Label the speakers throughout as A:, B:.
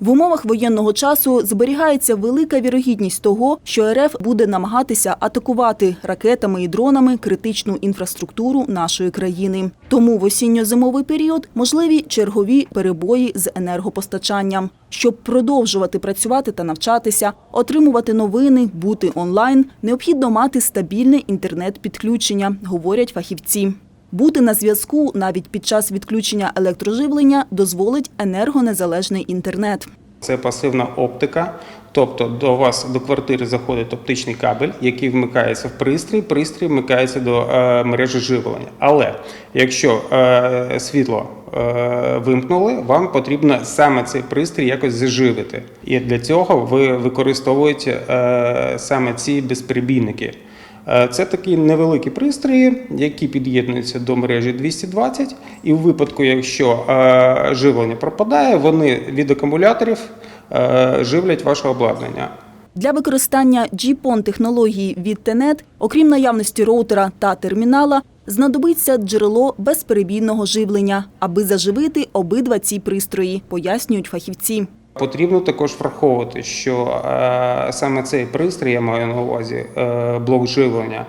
A: В умовах воєнного часу зберігається велика вірогідність того, що РФ буде намагатися атакувати ракетами і дронами критичну інфраструктуру нашої країни. Тому в осінньо-зимовий період можливі чергові перебої з енергопостачанням. Щоб продовжувати працювати та навчатися, отримувати новини, бути онлайн, необхідно мати стабільне інтернет-підключення, говорять фахівці. Бути на зв'язку навіть під час відключення електроживлення дозволить енергонезалежний інтернет.
B: Це пасивна оптика, тобто до вас до квартири заходить оптичний кабель, який вмикається в пристрій, пристрій вмикається до е, мережі живлення. Але якщо е, світло е, вимкнули, вам потрібно саме цей пристрій якось заживити. І для цього ви використовуєте е, саме ці безперебійники. Е, Це такі невеликі пристрої, які під'єднуються до мережі 220, і в випадку, якщо е, живлення пропадає, вони від акумуляторів е, живлять ваше обладнання.
A: Для використання GPON технології від Tenet, окрім наявності роутера та термінала, знадобиться джерело безперебійного живлення, аби заживити обидва ці пристрої, пояснюють фахівці.
B: Потрібно також враховувати, що е, саме цей пристрій, я маю на увазі е, блок живлення,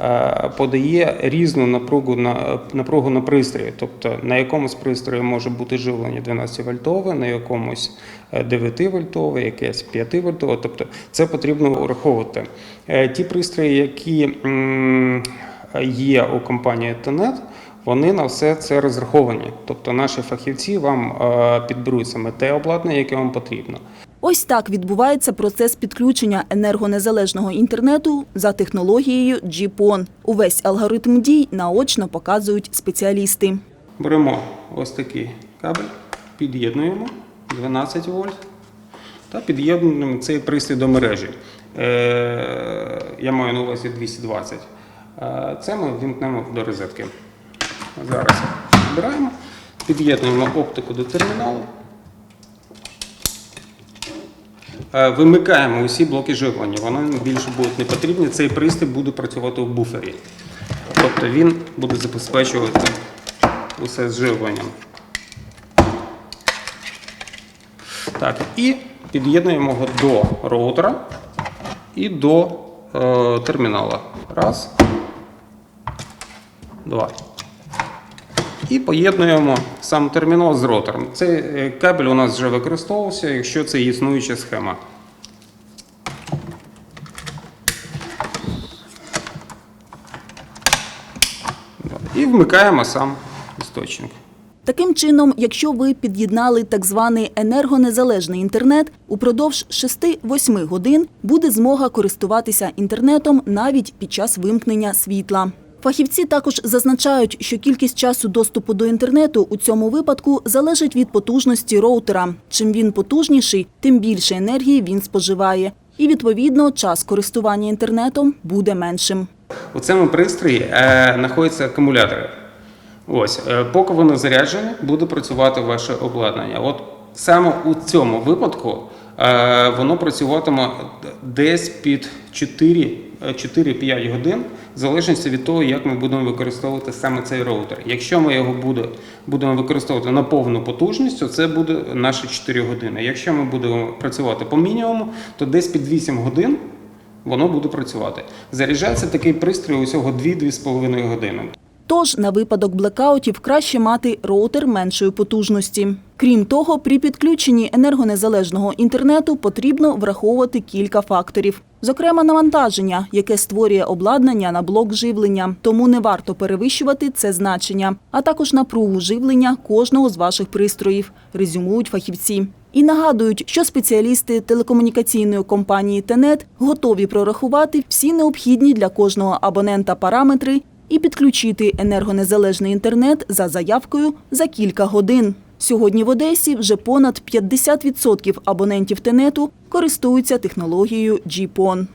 B: е, подає різну напругу на напругу на пристрої. Тобто на якомусь пристрої може бути живлення 12 вольтове, на якомусь 9 вольтове, якесь 5 вольтове. Тобто це потрібно враховувати. Ті пристрої, які є у компанії Tenet, вони на все це розраховані. Тобто наші фахівці вам е, підберуть саме те обладнання, яке вам потрібно.
A: Ось так відбувається процес підключення енергонезалежного інтернету за технологією GPON. Увесь алгоритм дій наочно показують спеціалісти.
B: Беремо ось такий кабель, під'єднуємо 12 вольт та під'єднуємо цей пристрій до мережі. Е, я маю на увазі 220. Е, Це ми вімкнемо до розетки. Зараз збираємо, під'єднуємо оптику до терміналу. Е, Вимикаємо усі блоки живлення, вони більше будуть не потрібні. Цей пристрій буде працювати в буфері. Тобто він буде забезпечувати усе з. Так, і під'єднуємо його до роутера і до е, термінала. Раз. Два. І поєднуємо сам термінал з роутером. Цей е, кабель у нас вже використовувався, якщо це існуюча схема. І вмикаємо сам істочник.
A: Таким чином, якщо ви під'єднали так званий енергонезалежний інтернет, упродовж 6-8 годин буде змога користуватися інтернетом навіть під час вимкнення світла. Фахівці також зазначають, що кількість часу доступу до інтернету у цьому випадку залежить від потужності роутера. Чим він потужніший, тим більше енергії він споживає. І відповідно час користування інтернетом буде меншим.
B: У цьому пристрої е, знаходяться акумулятори. Ось, е, поки воно заряджене, буде працювати ваше обладнання. От саме у цьому випадку воно працюватиме десь під 4 е, 4-5 годин, в залежності від того, як ми будемо використовувати саме цей роутер. Якщо ми його буде, будемо використовувати на повну потужність, то це буде наші 4 години. Якщо ми будемо працювати по мінімуму, то десь під 8 годин воно буде працювати. Заряджається такий пристрій усього 2-2,5 години.
A: Тож на випадок блекаутів краще мати роутер меншої потужності. Крім того, при підключенні енергонезалежного інтернету потрібно враховувати кілька факторів. Зокрема, навантаження, яке створює обладнання на блок живлення, тому не варто перевищувати це значення, а також напругу живлення кожного з ваших пристроїв, резюмують фахівці. І нагадують, що спеціалісти телекомунікаційної компанії Тенет готові прорахувати всі необхідні для кожного абонента параметри і підключити енергонезалежний інтернет за заявкою за кілька годин. Сьогодні в Одесі вже понад 50% абонентів Тенету користуються технологією GPON.